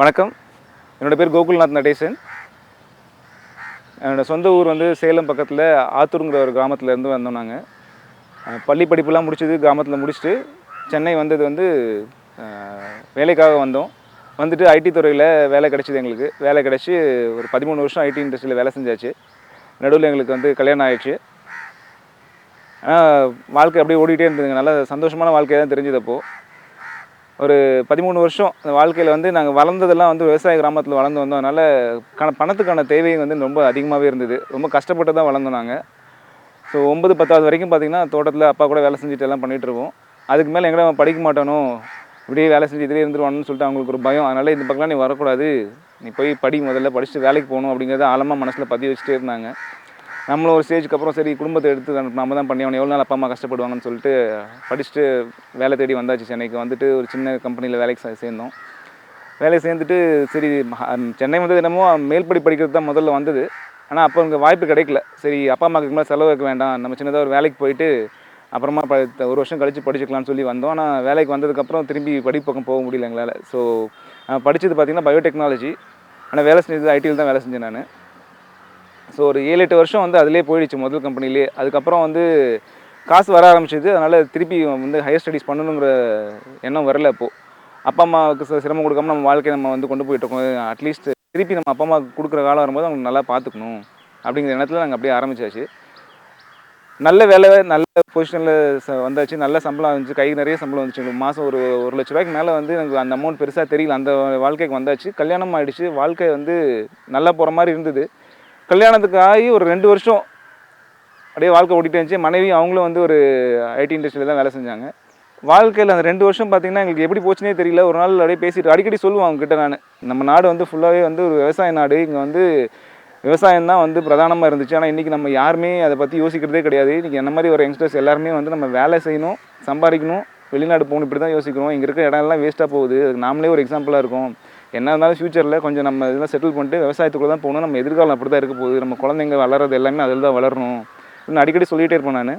வணக்கம். என்னோடய பேர் கோகுல்நாத் நடேசன். என்னோடய சொந்த ஊர் வந்து சேலம் பக்கத்தில் ஆத்தூருங்கிற ஒரு கிராமத்துலேருந்து வந்தோம் நாங்கள் பள்ளி படிப்புலாம் முடிச்சது கிராமத்தில் முடிச்சுட்டு சென்னை வந்தது வந்து வேலைக்காக வந்தோம். வந்துட்டு ஐடி துறையில் வேலை கிடச்சிது எங்களுக்கு. வேலை கிடச்சி ஒரு பதிமூணு வருஷம் ஐடி இண்டஸ்ட்ரியில் வேலை செஞ்சாச்சு. நடுவில் எங்களுக்கு வந்து கல்யாணம் ஆயிடுச்சு. ஆனால் வாழ்க்கை அப்படியே ஓடிக்கிட்டே இருந்ததுங்க. நல்லா சந்தோஷமான வாழ்க்கையாக தான் தெரிஞ்சது அப்போது ஒரு பதிமூணு வருஷம் அந்த வாழ்க்கையில் வந்து நாங்கள் வளர்ந்ததெல்லாம் வந்து விவசாய கிராமத்தில் வளர்ந்து வந்தோம். அதனால் கண பணத்துக்கான தேவையும் வந்து ரொம்ப அதிகமாகவே இருந்தது. ரொம்ப கஷ்டப்பட்டு தான் வளர்ந்தோம் நாங்கள் ஸோ ஒன்பது பத்தாவது வரைக்கும் பார்த்திங்கன்னா தோட்டத்தில் அப்பா கூட வேலை செஞ்சுட்டு எல்லாம் பண்ணிகிட்ருக்கோம் அதுக்கு மேலே எங்கடா அவன் படிக்க மாட்டானோ? இப்படியே வேலை செஞ்சு இதிலே இருந்துருவானுன்னு சொல்லிட்டு அவங்களுக்கு ஒரு பயம். அதனால் இந்த பக்கம்லாம் நீ வரக்கூடாது. நீ போய் படி முதல்ல படிச்சுட்டு வேலைக்கு போகணும் அப்படிங்கிறத ஆழமாக மனசில் பதிவு வச்சுட்டே இருந்தாங்க. நம்மளும் ஒரு ஸ்டேஜுக்கு அப்புறம் சரி குடும்பத்தை எடுத்து நம்ம தான் பண்ணி அவனை எவ்வளோ நாள் அப்பா அம்மா கஷ்டப்படுவாங்கன்னு சொல்லிட்டு படிச்சுட்டு வேலை தேடி வந்தாச்சு சென்னைக்கு. வந்துட்டு ஒரு சின்ன கம்பெனியில் வேலைக்கு சேர்ந்தோம். வேலைக்கு சேர்ந்துட்டு சரி சென்னை வந்தது என்னமோ மேல்படி படிக்கிறது தான் முதல்ல வந்தது. ஆனால் அப்போ இங்கே வாய்ப்பு கிடைக்கல. சரி அப்பா அம்மாவுக்கு மேலே செலவு வைக்க வேண்டாம். நம்ம சின்னதாக ஒரு வேலைக்கு போயிட்டு அப்புறமா ப ஒரு வருஷம் கழித்து படிச்சுக்கலாம்னு சொல்லி வந்தோம். ஆனால் வேலைக்கு வந்ததுக்கப்புறம் திரும்பி படிப்பு பக்கம் போக முடியல எங்களால். ஸோ படித்தது பார்த்திங்கன்னா பயோடெக்னாலஜி ஆனால் வேலை செஞ்சது ஐடியில் தான் வேலை செஞ்சேன் நான். ஸோ ஒரு ஏழு எட்டு வருஷம் வந்து அதிலே போயிடுச்சு முதல் கம்பெனிலே அதுக்கப்புறம் வந்து காசு வர ஆரம்பிச்சது. அதனால் திருப்பி வந்து ஹையர் ஸ்டடீஸ் பண்ணணுங்கிற எண்ணம் வரல அப்போது அப்பா அம்மாவுக்கு சிரமம் கொடுக்காம நம்ம வாழ்க்கையை நம்ம வந்து கொண்டு போயிட்டுருக்கோம் அட்லீஸ்ட் திருப்பி நம்ம அப்பா அம்மாவுக்கு கொடுக்குற காலம் வரும்போது அவங்க நல்லா பார்த்துக்கணும். அப்படிங்கிற எண்ணத்தில் நாங்கள் அப்படியே ஆரம்பிச்சாச்சு. நல்ல வேலை நல்ல பொசிஷனில் வந்தாச்சு. நல்ல சம்பளம் வந்துச்சு. கை நிறைய சம்பளம் வந்துச்சு. மாதம் ஒரு ஒரு லட்ச ரூபாய்க்கு மேலே வந்து எனக்கு அந்த அமௌண்ட் பெருசாக தெரியல. அந்த வாழ்க்கைக்கு வந்தாச்சு. கல்யாணம் ஆகிடுச்சு வாழ்க்கை வந்து நல்லா போகிற மாதிரி இருந்தது. கல்யாணத்துக்கு ஆகி ஒரு ரெண்டு வருஷம் அப்படியே வாழ்க்கை ஓடிட்டே இருந்துச்சு. மனைவி அவங்களும் வந்து ஒரு ஐடி இண்டஸ்ட்ரியில் தான் வேலை செஞ்சாங்க. வாழ்க்கையில் அந்த ரெண்டு வருஷம் பார்த்தீங்கன்னா எங்களுக்கு எப்படி போச்சுனே தெரியல. ஒரு நாள் அப்படியே பேசிட்டு அடிக்கடி சொல்லுவேன் அவங்க கிட்ட நான். நம்ம நாடு வந்து ஃபுல்லாகவே வந்து ஒரு விவசாய நாடு. இங்கே வந்து விவசாயம் தான் வந்து பிரதானமாக இருந்துச்சு. ஆனால் இன்றைக்கி நம்ம யாருமே அதை பற்றி யோசிக்கிறதே கிடையாது. இன்றைக்கி என்ன மாதிரி ஒரு யங்ஸ்டர்ஸ் எல்லாருமே வந்து நம்ம வேலை செய்யணும் சம்பாதிக்கணும் வெளிநாடு போகணும் இப்படி தான் யோசிக்கிறோம். இங்கே இருக்கிற இடம் எல்லாம் வேஸ்ட்டாக போகுது. அதுக்கு நாமளே ஒரு எக்ஸாம்பிளாக இருக்கும். என்ன இருந்தாலும் ஃப்யூச்சரில் கொஞ்சம் நம்ம இதெல்லாம் செட்டில் பண்ணிட்டு விவசாயத்துக்குள்ள தான் போகணும். நம்ம எதிர்காலம் அப்படி தான் இருக்க போகுது. நம்ம குழந்தைங்க வளர்றது எல்லாமே அதில் தான் வளரணும். அப்படின்னு அடிக்கடி சொல்லிகிட்டே இருப்பேன் நான்.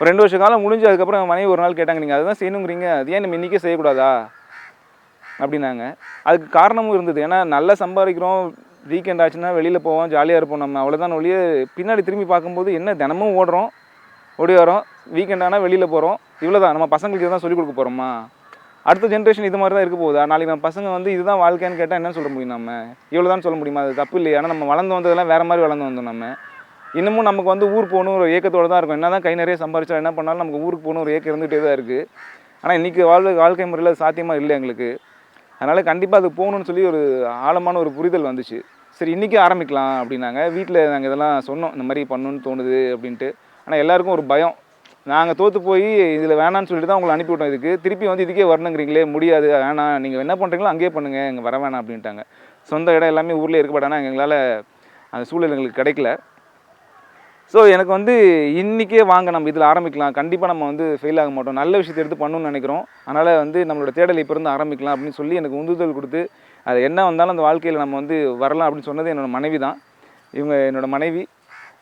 ஒரு ரெண்டு வருஷ காலம் முடிஞ்சு அதுக்கப்புறம் மனைவி ஒரு நாள் கேட்டாங்க நீங்கள் அதுதான் செய்யணுங்கிறீங்க. அது ஏன் நம்ம இன்றைக்கே செய்யக்கூடாதா? அப்படின்னாங்க. அதுக்கு காரணமும் இருந்தது. ஏன்னா நல்லா சம்பாதிக்கிறோம். வீக்கெண்ட் ஆச்சுன்னா வெளியில் போவோம் ஜாலியாக இருப்போம் நம்ம. அவ்வளோதான் ஒழிய பின்னாடி திரும்பி பார்க்கும்போது என்ன தினமும் ஓடுறோம் ஓடி வரோம் வீக்கெண்ட் ஆனால் வெளியில் போகிறோம் இவ்வளோதான் நம்ம பசங்களுக்கு தான் சொல்லிக் கொடுக்க போகிறோமா அடுத்த ஜென்ரேஷன் இது மாதிரி தான் இருக்க போகுதா. நாளைக்கு நம்ம பசங்க வந்து இதுதான் வாழ்க்கைன்னு கேட்டால் என்ன சொல்ல முடியும் நம்ம? இவ்வளோ தான் சொல்ல முடியுமா? அது தப்பு இல்லையா? ஆனால் நம்ம வளர்ந்து வந்ததெல்லாம் வேறு மாதிரி வளர்ந்து வந்தோம் நம்ம. இன்னமும் நமக்கு வந்து ஊர் போகணும் ஒரு ஏக்கத்தோடு தான் இருக்கும். என்ன தான் கை நிறைய சம்பாரிச்சா என்ன பண்ணாலும் நமக்கு ஊருக்கு போகணும் ஒரு ஏக்கம் இருந்துகிட்டே தான் இருக்குது ஆனால் இன்றைக்கி வாழ்வு வாழ்க்கை முறையில் அது சாத்தியமாக இல்லை எங்களுக்கு. அதனால் கண்டிப்பாக அது போகணும்னு சொல்லி ஒரு ஆழமான ஒரு புரிதல் வந்துச்சு. சரி இன்றைக்கி ஆரம்பிக்கலாம் அப்படின்னாங்க. வீட்டில் நாங்கள் இதெல்லாம் சொன்னோம். இந்த மாதிரி பண்ணணும்னு தோணுது அப்படின்ட்டு. ஆனால் எல்லாருக்கும் ஒரு பயம். நாங்கள் தோற்று போய் இதில் வேணான்னு சொல்லிட்டு தான் உங்களை அனுப்பிவிட்டோம் இதுக்கு. திருப்பி வந்து இதுக்கே வரணுங்கிறீங்களே முடியாது. வேணாம். நீங்கள் என்ன பண்ணுறீங்களோ அங்கேயே பண்ணுங்கள் இங்கே வர வேணாம் அப்படின்ட்டாங்க. சொந்த இடம் எல்லாமே ஊர்லேயே இருக்க ஆனால் எங்களால் அந்த சூழல் எங்களுக்கு கிடைக்கல. ஸோ எனக்கு வந்து இன்றைக்கே வாங்க நம்ம இதில் ஆரம்பிக்கலாம். கண்டிப்பாக நம்ம வந்து ஃபெயில் ஆக மாட்டோம். நல்ல விஷயத்தை எடுத்து பண்ணணும்னு நினைக்கிறோம். அதனால் வந்து நம்மளோட தேடல் இப்போ இருந்து ஆரம்பிக்கலாம் அப்படின்னு சொல்லி எனக்கு உந்துதல் கொடுத்து அது என்ன வந்தாலும் அந்த வாழ்க்கையில் நம்ம வந்து வரலாம் அப்படின்னு சொன்னது என்னோடய மனைவி தான் இவங்க என்னோட மனைவி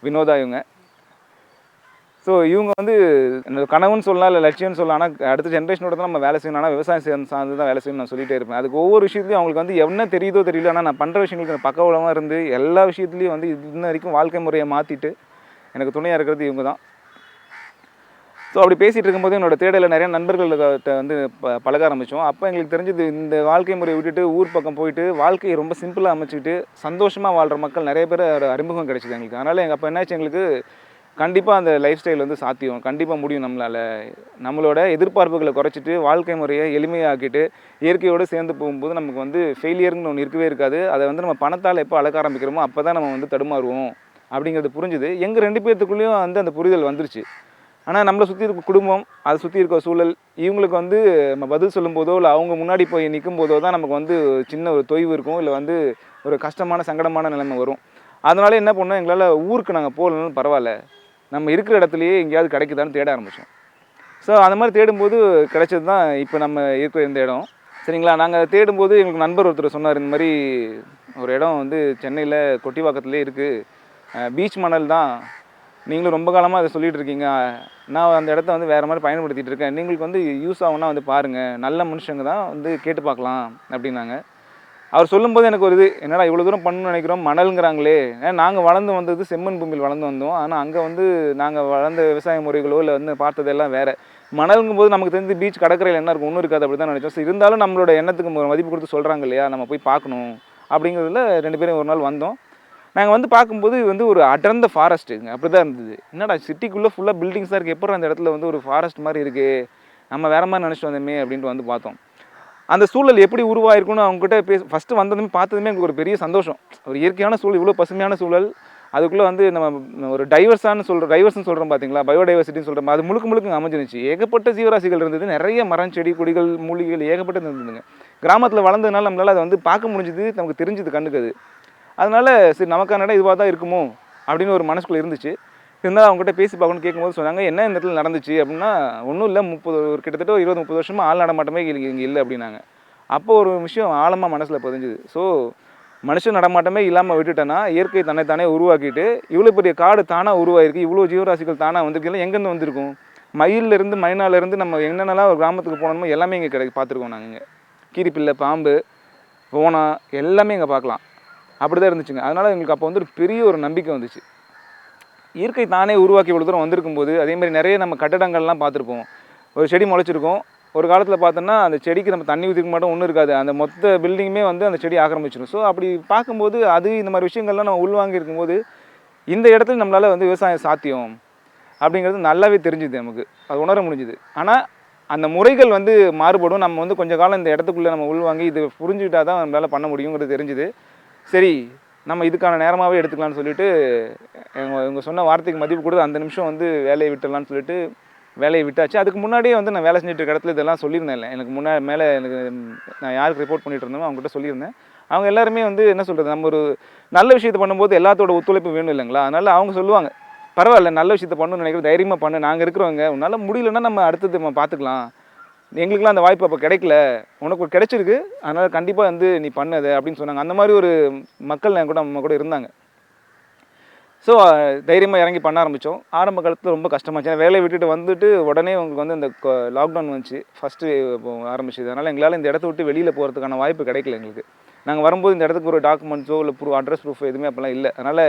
வினோதா இவங்க. ஸோ இவங்க வந்து கனவுன்னு சொல்லலாம் இல்லை லட்சியம்னு சொல்லலாம் ஆனால் அடுத்த ஜென்ரேஷனோட தான் நம்ம வேலை செய்யணும். ஆனால் விவசாயம் சேர்ந்து சார்ந்து தான் வேலை செய்யணும் நான் சொல்லிட்டே இருப்பேன். அதுக்கு ஒவ்வொரு விஷயத்துலையும் அவங்களுக்கு வந்து என்ன தெரியுதோ தெரியல. ஆனால் நான் பண்ணுற விஷயங்களுக்கு நான் பக்கவளமாக இருந்து எல்லா விஷயத்துலையும் வந்து இன்ன வரைக்கும் வாழ்க்கை முறையை மாற்றிட்டு எனக்கு துணையாக இருக்கிறது இவங்க தான். ஸோ அப்படி பேசிகிட்டு இருக்கும்போது என்னோட தேடலில் நிறைய நண்பர்கள்கிட்ட வந்து ப பழக ஆரம்பித்தோம் அப்போ எங்களுக்கு தெரிஞ்சது இந்த வாழ்க்கை முறையை விட்டுட்டு ஊர் பக்கம் போயிட்டு வாழ்க்கையை ரொம்ப சிம்பிளாக அமைச்சிக்கிட்டு சந்தோஷமாக வாழ்கிற மக்கள் நிறைய பேர் ஒரு அறிமுகம் கிடைச்சிது எங்களுக்கு. அதனால் எங்கள் அப்போ என்னாச்சு எங்களுக்கு கண்டிப்பாக அந்த லைஃப் ஸ்டைல் வந்து சாத்தியம். கண்டிப்பாக முடியும் நம்மளால். நம்மளோட எதிர்பார்ப்புகளை குறைச்சிட்டு வாழ்க்கை முறையை எளிமையாக்கிட்டு இயற்கையோடு சேர்ந்து போகும்போது நமக்கு வந்து ஃபெயிலியர்னு ஒன்று இருக்கவே இருக்காது. அதை வந்து நம்ம பணத்தால் எப்போ அளக்க ஆரம்பிக்கிறோமோ அப்போ தான் நம்ம வந்து தடுமாறுவோம். அப்படிங்கிறது புரிஞ்சுது. எங்கள் ரெண்டு பேர்த்துக்குள்ளேயும் வந்து அந்த புரிதல் வந்துருச்சு. ஆனால் நம்மளை சுற்றி இருக்க குடும்பம் அதை சுற்றி இருக்க சூழல் இவங்களுக்கு வந்து நம்ம பதில் சொல்லும்போதோ இல்லை அவங்க முன்னாடி போய் நிற்கும் போதோ தான் நமக்கு வந்து சின்ன ஒரு தொய்வு இருக்கும் இல்லை வந்து ஒரு கஷ்டமான சங்கடமான நிலைமை வரும். அதனால என்ன பண்ணோம்? எங்களால் ஊருக்கு நாங்கள் போகலனாலும் பரவாயில்ல. நம்ம இருக்கிற இடத்துலையே எங்கேயாவது கிடைக்குதான்னு தேட ஆரம்பித்தோம் ஸோ அந்த மாதிரி தேடும்போது கிடைச்சது தான் இப்போ நம்ம இருக்கிற இந்த இடம். சரிங்களா? நாங்கள் தேடும்போது எங்களுக்கு நண்பர் ஒருத்தர் சொன்னார் இந்த மாதிரி ஒரு இடம் வந்து சென்னையில் கொட்டிவாக்கத்துலேயே இருக்குது பீச் மணல் தான். நீங்களும் ரொம்ப காலமாக அதை சொல்லிகிட்டு இருக்கீங்க. நான் அந்த இடத்த வந்து வேறு மாதிரி பயன்படுத்திகிட்டு இருக்கேன். நீங்களுக்கு வந்து யூஸ் ஆகும்னா வந்து பாருங்கள் நல்ல மனுஷங்க தான் வந்து கேட்டு பார்க்கலாம் அப்படின்னாங்க. அவர் சொல்லும்போது எனக்கு ஒரு இது என்னடா இவ்வளோ தூரம் பண்ணணும்னு நினைக்கிறோம் மணலுங்கிறாங்களே. நாங்கள் வளர்ந்து வந்தது செம்மண் பூமியில் வளர்ந்து வந்தோம். ஆனால் அங்கே வந்து நாங்கள் வளர்ந்த விவசாய முறைகளோ இல்லை வந்து பார்த்ததெல்லாம் வேறு. மணலுங்கும் போது நமக்கு தெரிஞ்சு பீச் கடற்கரையில் என்ன இருக்கும் ஒன்றும் இருக்காது அப்படி தான் நினச்சோம். இருந்தாலும் நம்மளோட எண்ணத்துக்கு மதிப்பு கொடுத்து சொல்கிறாங்க இல்லையா நம்ம போய் பார்க்கணும் அப்படிங்கிறதுல ரெண்டு பேரும் ஒரு நாள் வந்தோம். நாங்கள் வந்து பார்க்கும்போது வந்து ஒரு அடர்ந்த ஃபாரஸ்ட்டுங்க அப்படி தான் இருந்தது. என்னடா சிட்டிக்குள்ளே ஃபுல்லாக பில்டிங்ஸ் தான் இருக்குது எப்போ அந்த இடத்துல வந்து ஒரு ஃபாரஸ்ட் மாதிரி இருக்குது நம்ம வேற மாதிரி நினச்சிட்டு வந்தோமே அப்படின்ட்டு வந்து பார்த்தோம். அந்த சூழல் எப்படி உருவாயிருக்குன்னு அவங்ககிட்ட பேச ஃபஸ்ட்டு வந்ததுமே பார்த்ததுமே எங்களுக்கு ஒரு பெரிய சந்தோஷம். ஒரு இயற்கையான சூழல் இவ்வளோ பசுமையான சூழல். அதுக்குள்ளே வந்து நம்ம ஒரு டைவர்ஸான்னு சொல்கிற டைவர்ஸ்னு சொல்கிறோம் பார்த்தீங்களா பயோடைவர்சிட்டின்னு சொல்கிறோம் அது முழுக்க முழுக்க அமைஞ்சிருச்சு ஏகப்பட்ட ஜீவராசிகள் இருந்தது. நிறைய மரம் செடி கொடிகள் மூலிகைகள் ஏகப்பட்டது இருந்ததுங்க. கிராமத்தில் வளர்ந்ததுனால நம்மளால் அதை வந்து பார்க்க முடிஞ்சுது நமக்கு தெரிஞ்சது கண்ணுக்கு அது. அதனால சரி நமக்கான இடம் இதுவாக தான் இருக்குமோ? அப்படின்னு ஒரு மனசுக்குள்ளே இருந்துச்சு. இருந்தாலும் அவங்ககிட்ட பேசி பார்க்கணும்னு கேட்கும்போது சொன்னாங்க என்ன இந்த இடத்துல நடந்துச்சு? அப்படின்னா ஒன்றும் இல்லை முப்பது ஒரு கிட்டத்தட்ட ஒரு இருபது முப்பது வருஷமாக ஆள் நடமாட்டமே இங்கே இங்கே இல்லை அப்படின்னாங்க. அப்போ ஒரு விஷயம் ஆழமாக மனசில் பதிஞ்சுது. ஸோ மனுஷன் நடமாட்டமே இல்லாமல் விட்டுட்டேன்னா இயற்கை தன்னைத்தானே உருவாக்கிட்டு இவ்வளோ பெரிய காடு தானாக உருவாயிருக்கு இவ்வளோ ஜீவராசிகள் தானாக வந்திருக்குல்ல எங்கேருந்து வந்திருக்கும்? மயிலிருந்து மைனாலேருந்து நம்ம என்னென்னலாம் ஒரு கிராமத்துக்கு போனோமோ எல்லாமே இங்கே கிடைக்கு பார்த்துருக்கோம் நாங்கள் இங்கே. கீரிப்பிள்ளை பாம்பு ஓனா எல்லாமே இங்கே பார்க்கலாம். அப்படி தான் இருந்துச்சுங்க. அதனால் எங்களுக்கு அப்போ வந்து ஒரு பெரிய ஒரு நம்பிக்கை வந்துச்சு. இயற்கை தானே உருவாக்கி இவ்வளோ தூரம் வந்திருக்கும் போது அதே மாதிரி நிறைய நம்ம கட்டடங்கள்லாம் பார்த்துருப்போம். ஒரு செடி முளைச்சிருக்கும். ஒரு காலத்தில் பார்த்தோன்னா அந்த செடிக்கு நம்ம தண்ணி ஊற்றிக்க மாட்டோம் ஒன்றும் இருக்காது. அந்த மொத்த பில்டிங்குமே வந்து அந்த செடி ஆக்கிரமிச்சிடும் ஸோ அப்படி பார்க்கும்போது அது இந்த மாதிரி விஷயங்கள்லாம் நம்ம உள்வாங்கி இருக்கும்போது இந்த இடத்துல நம்மளால் வந்து விவசாயம் சாத்தியம் அப்படிங்கிறது நல்லாவே தெரிஞ்சுது நமக்கு. அது உணர முடிஞ்சுது. ஆனால் அந்த முறைகள் வந்து மாறுபடும். நம்ம வந்து கொஞ்சம் காலம் இந்த இடத்துக்குள்ளே நம்ம உள்வாங்கி இது புரிஞ்சுக்கிட்டா தான் நம்மளால் பண்ண முடியுங்கிறது தெரிஞ்சுது. சரி நம்ம இதுக்கான நேரமாகவே எடுத்துக்கலாம்னு சொல்லிட்டு இவங்க இவங்க சொன்ன வார்த்தைக்கு மதிப்பு கொடுத்து அந்த நிமிஷம் வந்து வேலையை விட்டுடலாம்னு சொல்லிட்டு வேலையை விட்டாச்சு. அதுக்கு முன்னாடியே வந்து நான் வேலை செஞ்சுட்டு இருக்க இடத்துல இதெல்லாம் சொல்லியிருந்தேன் இல்லை. எனக்கு முன்னாடி மேலே எனக்கு நான் யாருக்கு ரிப்போர்ட் பண்ணிட்டு இருந்தோமோ அவங்ககிட்ட சொல்லியிருந்தேன். அவங்க எல்லாருமே வந்து என்ன சொல்கிறது நம்ம ஒரு நல்ல விஷயத்தை பண்ணும்போது எல்லாத்தோட ஒத்துழைப்பு வேணும் இல்லைங்களா? அதனால் அவங்க சொல்லுவாங்க பரவாயில்ல நல்ல விஷயத்த பண்ணணும்னு நினைக்கிற தைரியமாக பண்ணு. நாங்கள் இருக்கிறவங்க உன்னால் முடியலன்னா நம்ம அடுத்தது நம்ம பார்த்துக்கலாம் எங்களுக்குலாம் அந்த வாய்ப்பு அப்போ கிடைக்கல. உனக்கு ஒரு கிடைச்சிருக்கு. அதனால் கண்டிப்பாக வந்து நீ பண்ணது அப்படின்னு சொன்னாங்க. அந்த மாதிரி ஒரு மக்கள் என் கூட நம்ம கூட இருந்தாங்க. ஸோ தைரியமாக இறங்கி பண்ண ஆரம்பித்தோம் ஆரம்ப காலத்தில் ரொம்ப கஷ்டமாச்சு ஏன்னா வேலையை விட்டுட்டு வந்துட்டு உடனே உங்களுக்கு வந்து இந்த லாக்டவுன் வந்துச்சு. ஃபஸ்ட்டு ஆரம்பிச்சது. அதனால் எங்களால் இந்த இடத்த விட்டு வெளியில் போகிறதுக்கான வாய்ப்பு கிடைக்கல எங்களுக்கு. நாங்கள் வரும்போது இந்த இடத்துக்கு ஒரு டாக்குமெண்ட்ஸோ இல்லை ப்ரூஃப் அட்ரஸ் ப்ரூஃப் எதுவுமே அப்போல்லாம் இல்லை. அதனால்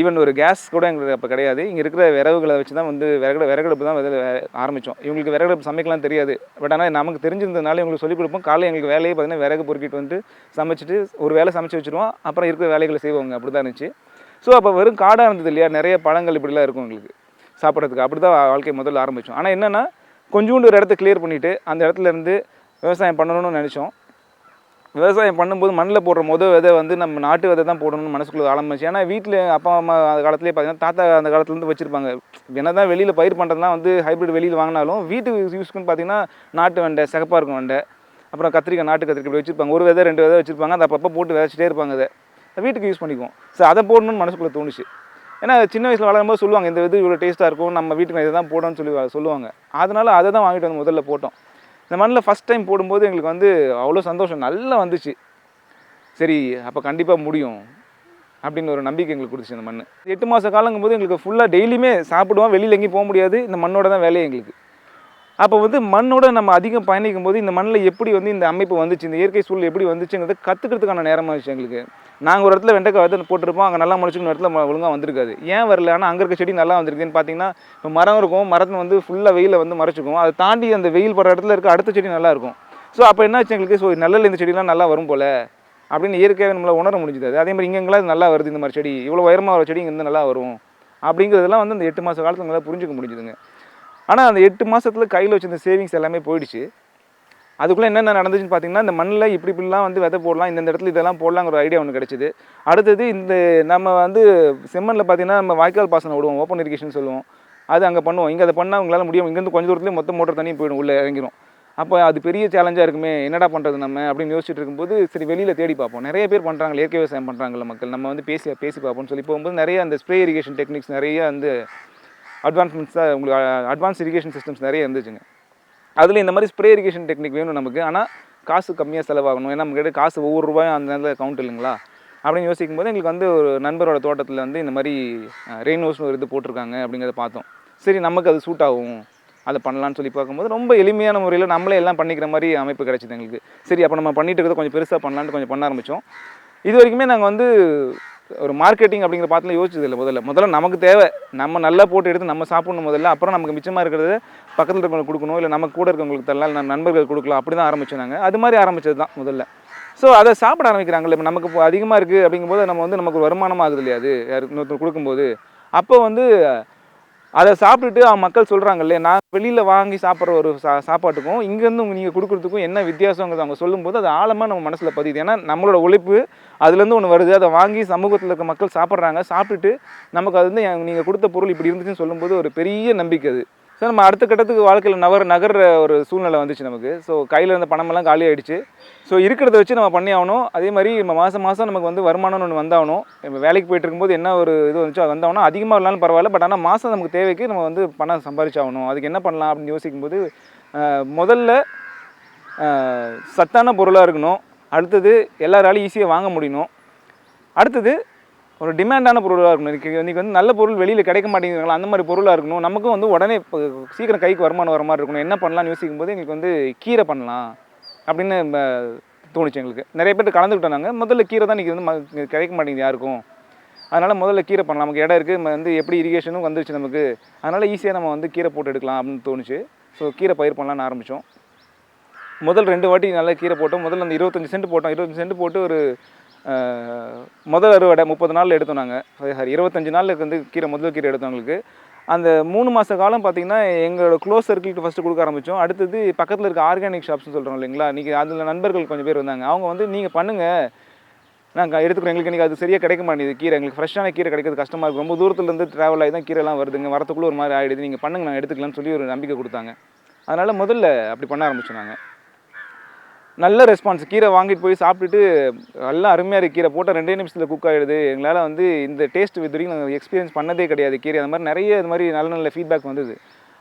ஈவன் ஒரு கேஸ் கூட எங்களுக்கு அப்போ கிடையாது. இங்கே இருக்கிற விறகுகளை வச்சு தான் வந்து விறகு விறகடுப்பு தான் வந்து ஆரம்பித்தோம் இவங்களுக்கு விறகடுப்பு சமைக்கலாம் தெரியாது. பட் ஆனால் நமக்கு தெரிஞ்சிருந்ததுனால இவங்களுக்கு சொல்லிக் கொடுப்போம். காலையில் எங்களுக்கு வேலையே பார்த்தீங்கன்னா விறகு பொறுக்கிட்டு வந்து சமைச்சிட்டு ஒரு வேலை சமைச்சு வச்சுருவோம். அப்புறம் இருக்கிற வேலைகளை செய்வாங்க. அப்படி தான் இருந்துச்சு. ஸோ அப்போ வெறும் காடாக இருந்தது இல்லையா? நிறைய பழங்கள் இப்படிலாம் இருக்கும் எங்களுக்கு சாப்பிட்றதுக்கு. அப்படி தான் வாழ்க்கை முதல்ல ஆரம்பித்தோம் ஆனால் என்னென்னா கொஞ்சோண்டு ஒரு இடத்த கிளியர் பண்ணிவிட்டு அந்த இடத்துல இருந்து விவசாயம் பண்ணணும்னு நினச்சோம். விவசாயம் பண்ணும்போது மண்ணில் போடுற முத விதை வந்து நம்ம நாட்டு விதை தான் போடணும்னு மனசுக்குள்ள ஆரம்பிச்சு. ஏன்னா வீட்டில் அப்பா அம்மா அந்த காலத்துலேயே பார்த்தீங்கன்னா தாத்தா அந்த காலத்துலேருந்து வச்சுருப்பாங்க. என்ன தான் வெளியில் பயிர் பண்ணுறதுலாம் வந்து ஹைப்ரிட் வெளியில் வாங்கினாலும் வீட்டுக்கு யூஸ்க்குன்னு பார்த்தீங்கன்னா நாட்டு வெண்டை சிகப்பாக இருக்கும் வெண்டை. அப்புறம் கத்திரிக்காய் நாட்டு கத்திரிக்காய் இப்படி வச்சுருப்பாங்க. ஒரு விதை ரெண்டு விதை வச்சுருப்பாங்க. அதை அப்பப்போ போட்டு விதைச்சிட்டே இருப்பாங்க அதை வீட்டுக்கு யூஸ் பண்ணிக்குவோம். ஸோ அதை போடணும்னு மனசுக்குள்ளே தோணுச்சு. ஏன்னா சின்ன வயசில் வளரும்போது சொல்லுவாங்க இந்த இது இவ்வளோ டேஸ்ட்டாக இருக்கும். நம்ம வீட்டுக்கு இதை தான் போடணும்னு சொல்லி சொல்லுவாங்க. அதனால் அதை தான் வாங்கிட்டு வந்து முதல்ல போட்டோம். இந்த மண்ணில் ஃபஸ்ட் டைம் போடும்போது எங்களுக்கு வந்து அவ்வளோ சந்தோஷம். நல்லா வந்துச்சு. சரி அப்போ கண்டிப்பாக முடியும் அப்படின்னு ஒரு நம்பிக்கை எங்களுக்கு கொடுத்துச்சு இந்த மண் எட்டு மாத காலங்கும்போது எங்களுக்கு ஃபுல்லாக டெய்லியுமே சாப்பிடுவோம். வெளியில் எங்கேயும் போக முடியாது. இந்த மண்ணோட தான் வேலையே எங்களுக்கு. அப்போ வந்து மண்ணோட நம்ம அதிகம் பயணிக்கும் போது இந்த மண்ணில் எப்படி வந்து இந்த அமைப்பு வந்துச்சு இந்த இயற்கை சூழல் எப்படி வந்துச்சுங்கிறத கற்றுக்கிறதுக்கான நேரமாக இருந்துச்சு எங்களுக்கு. நாங்கள் ஒரு இடத்துல வெண்டைக்காய் வந்து போட்டிருப்போம் அங்கே நல்லா முளைச்சிக்கணும் இடத்துல ஒழுங்காக வந்திருக்காது. ஏன் வரல? ஆனால் அங்கே இருக்க செடி நல்லா வந்திருக்குன்னு பார்த்தீங்கன்னா இப்போ மரம் இருக்கும் மரத்தில் வந்து ஃபுல்லாக வெயிலில் வந்து மறைச்சிக்கும் அதை தாண்டி அந்த வெயில் படுற இடத்துல இருக்க அடுத்த செடி நல்லா இருக்கும். ஸோ அப்போ என்னாச்சு எங்களுக்கு? ஸோ நல்ல இந்த செடிலாம் நல்லா வரும் போல. அப்படின்னு இயற்கையாக நம்மளை உணர முடிஞ்சுது அதே. மாதிரி இங்கே எங்கெல்லாம் நல்லா வருது இந்த மாதிரி செடி இவ்வளோ உயரமாக வர செடி இங்கே நல்லா வரும். அப்படிங்கிறதெல்லாம் வந்து இந்த எட்டு மாத காலத்தில் எங்களால் புரிஞ்சுக்க முடிஞ்சுதுங்க. ஆனால் அந்த எட்டு மாதத்தில் கையில் வச்சிருந்த சேவிங்ஸ் எல்லாமே போயிடுச்சு. அதுக்குள்ளே என்னென்ன நடந்துச்சுன்னு பார்த்தீங்கன்னா இந்த மண்ணில் இப்படி இப்படிலாம் வந்து விதை போடலாம் இந்த இடத்துல இதெல்லாம் போடலாங்கிற ஒரு ஐடியா ஒன்று கிடச்சிது. அடுத்தது இந்த நம்ம வந்து செம்மண்ணில் பார்த்தீங்கன்னா நம்ம வாய்க்கால் பாசனம் விடுவோம் ஓப்பன் இரிகேஷன் சொல்லுவோம். அது அங்கே பண்ணுவோம். இங்கே அதை பண்ணால் உங்களால் முடியும். இங்கேருந்து கொஞ்சம் தூரத்துலேயே மொத்த மோட்டர் தண்ணி போயிடும் உள்ளே இறங்கிடும் அப்போ அது பெரிய சேலஞ்சாக இருக்குமே என்னடா பண்ணுறது நம்ம அப்படின்னு யோசிச்சுட்டு இருக்கும்போது சரி வெளியில் தேடி பார்ப்போம். நிறைய பேர் பண்ணுறாங்க இயற்கை விவசாயம் பண்ணுறாங்கல்ல மக்கள். நம்ம வந்து பேசி பேசி பார்ப்போம்னு சொல்லி போகும்போது நிறைய அந்த ஸ்ப்ரே இரிகேஷன் டெக்னிக்ஸ் நிறைய வந்து அட்வான்ஸ்மெண்ட்ஸ் தான் உங்களுக்கு அட்வான்ஸ் இரிகேஷன் சிஸ்டம்ஸ் நிறைய இருந்துச்சுங்க. அதில் இந்த மாதிரி ஸ்ப்ரே இரிகேஷன் டெக்னிக் வேணும் நமக்கு. ஆனால் காசு கம்மியாக செலவாகணும். ஏன்னா நம்ம காசு ஒவ்வொரு ரூபாயும் அந்த நேரத்தில் கவுண்ட் இல்லைங்களா? அப்படின்னு யோசிக்கும் போது எங்களுக்கு வந்து ஒரு நண்பரோட தோட்டத்தில் வந்து இந்த மாதிரி ரெயின் ஹவுஸ்னு ஒரு இது போட்டிருக்காங்க அப்படிங்கிறத பார்த்தோம். சரி நமக்கு அது சூட் ஆகும். அதை பண்ணலாம்னு சொல்லி பார்க்கும்போது ரொம்ப எளிமையான முறையில் நம்மளே எல்லாம் பண்ணிக்கிற மாதிரி அமைப்பு கிடச்சிது எங்களுக்கு. சரி அப்போ நம்ம பண்ணிட்டு இருக்கிறத கொஞ்சம் பெருசாக பண்ணலான்னு கொஞ்சம் பண்ண ஆரம்பித்தோம் இது வரைக்குமே நாங்கள் வந்து ஒரு மார்க்கெட்டிங் அப்படிங்கிற பார்த்துல யோசிச்சது இல்லை முதல்ல. முதல்ல நமக்கு தேவை. நம்ம நல்லா போட்டு எடுத்து நம்ம சாப்பிடணும் முதல்ல. அப்புறம் நமக்கு மிச்சமாக இருக்கிறது பக்கத்தில் இருக்கவங்களுக்கு கொடுக்கணும். இல்லை நம்ம கூட இருக்கவங்களுக்கு தரலாம். இல்லை நண்பர்கள் கொடுக்கலாம். அப்படி தான் ஆரம்பிச்சாங்க. அது மாதிரி ஆரம்பிச்சது தான் முதல்ல. ஸோ அதை சாப்பிட ஆரம்பிக்கிறாங்கல்ல. இப்போ நமக்கு இப்போ அதிகமாக இருக்குது அப்படிங்கும்போது நம்ம வந்து நமக்கு ஒரு வருமானம் ஆகுது இல்லையா அது? யாருக்கு இன்னொருத்தர் கொடுக்கும்போது. அப்போ வந்து அதை சாப்பிட்டுட்டு அவன் மக்கள் இல்லையா நான் வெளியில் வாங்கி சாப்பிட்ற ஒரு சா சாப்பாட்டுக்கும் இங்கேருந்து நீங்கள் கொடுக்குறதுக்கும் என்ன வித்தியாசங்கிறது அவங்க சொல்லும்போது அது ஆழமாக நம்ம மனசில் பதியுது. ஏன்னா நம்மளோட உழைப்பு அதுலேருந்து ஒன்று வருது. அதை வாங்கி சமூகத்தில் இருக்க மக்கள் சாப்பிட்றாங்க. சாப்பிட்டுட்டு நமக்கு அது வந்து நீங்கள் கொடுத்த பொருள் இப்படி இருந்துச்சுன்னு சொல்லும்போது ஒரு பெரிய நம்பிக்கை அது. ஸோ நம்ம அடுத்த கட்டத்துக்கு வாழ்க்கையில் நகர் நகர்ற ஒரு சூழ்நிலை வந்துச்சு நமக்கு. ஸோ கையில் இருந்த பணமெல்லாம் காலி ஆகிடுச்சு ஸோ இருக்கிறத வச்சு நம்ம பண்ணி ஆகணும். அதே மாதிரி நம்ம மாதம் மாதம் நமக்கு வந்து வருமானம்னு ஒன்று வந்தாகணும். இப்போ வேலைக்கு போயிட்டு இருக்கும்போது என்ன ஒரு இது வந்துச்சோ அது வந்தாகணும் அதிகமாக இல்லைனாலும் பரவாயில்ல. பட் ஆனால் மாதம் நமக்கு தேவைக்கு நம்ம வந்து பணம் சம்பாரிச்சாகணும். அதுக்கு என்ன பண்ணலாம் அப்படின்னு யோசிக்கும்போது முதல்ல சத்தான பொருளாக இருக்கணும். அடுத்தது எல்லாராலையும் ஈஸியாக வாங்க முடியணும். அடுத்தது ஒரு டிமாண்டான பொருளாக இருக்கணும். இன்றைக்கி இன்றைக்கி வந்து நல்ல பொருள் வெளியில் கிடைக்க மாட்டேங்கிறாங்க அந்த மாதிரி பொருளாக இருக்கணும். நமக்கும் வந்து உடனே இப்போ சீக்கிரம் கைக்கு வருமானம் வர மாதிரி இருக்கணும். என்ன பண்ணலாம்னு யோசிக்கும் போது எங்களுக்கு வந்து கீரை பண்ணலாம் அப்படின்னு தோணுச்சு எங்களுக்கு. நிறைய பேர் கலந்துக்கிட்டோம் நாங்கள் முதல்ல கீரை தான் இன்றைக்கி வந்து கிடைக்க மாட்டேங்குது யாருக்கும். அதனால் முதல்ல கீரை பண்ணலாம். நமக்கு இடம் இருக்குது வந்து எப்படி இரிகேஷனும் வந்துருச்சு நமக்கு. அதனால் ஈஸியாக நம்ம வந்து கீரை போட்டு எடுக்கலாம் அப்படின்னு தோணுச்சு. ஸோ கீரை பயிர் பண்ணலாம்னு ஆரம்பித்தோம் முதல் ரெண்டு வாட்டி நல்லா கீரை போட்டோம். முதல்ல அந்த இருபத்தஞ்சி சென்ட் போட்டோம். இருபத்தஞ்சி சென்ட் போட்டு ஒரு முதல் அறுவடை முப்பது நாளில் எடுத்தோம் நாங்கள் சாரி இருபத்தஞ்சி நாளில் வந்து கீரை முதல் கீரை எடுத்தோம் எங்களுக்கு. அந்த மூணு மாத காலம் பார்த்தீங்கன்னா எங்களோட க்ளோஸ் சர்க்கிள்க்கு ஃபஸ்ட்டு கொடுக்க ஆரம்பித்தோம் அடுத்தது பக்கத்தில் இருக்க ஆர்கானிக் ஷாப்ஸ்னு சொல்கிறோம் இல்லைங்களா? நீங்கள் அதில் நண்பர்கள் கொஞ்சம் பேர் வந்தாங்க. அவங்க வந்து நீங்கள் பண்ணுங்கள் நாங்கள் எடுத்துக்கிறோம். எங்களுக்கு இன்றைக்கி அது சரியாக கிடைக்க மாட்டேங்குது. கீரை எங்களுக்கு ஃப்ரெஷ்ஷான கீரை கிடைக்கிறது கஷ்டமாக இருக்கும் ரொம்ப தூரத்துலேருந்து ட்ராவல் ஆகி தான் கீரைலாம் வருதுங்க. வரத்துக்குள்ளே ஒரு மாதிரி ஆகிடுது நீங்கள் பண்ணுங்க. நான் எடுத்துக்கலாம்னு சொல்லி ஒரு நம்பிக்கை கொடுத்தாங்க. அதனால் முதல்ல அப்படி பண்ண ஆரம்பிச்சோம் நாங்கள் நல்ல ரெஸ்பான்ஸ் கீரை வாங்கிட்டு போய் சாப்பிட்டுட்டு நல்லா அருமையாக இருக்குது கீரை போட்டால் ரெண்டே நிமிஷத்தில் குக் ஆகிடுது எங்களால் வந்து இந்த டேஸ்ட் இது வரைக்கும் நாங்கள் எக்ஸ்பீரியன்ஸ் பண்ணதே கிடையாது. கீரை அந்த மாதிரி நிறைய இது மாதிரி நல்ல நல்ல ஃபீட்பேக் வந்தது.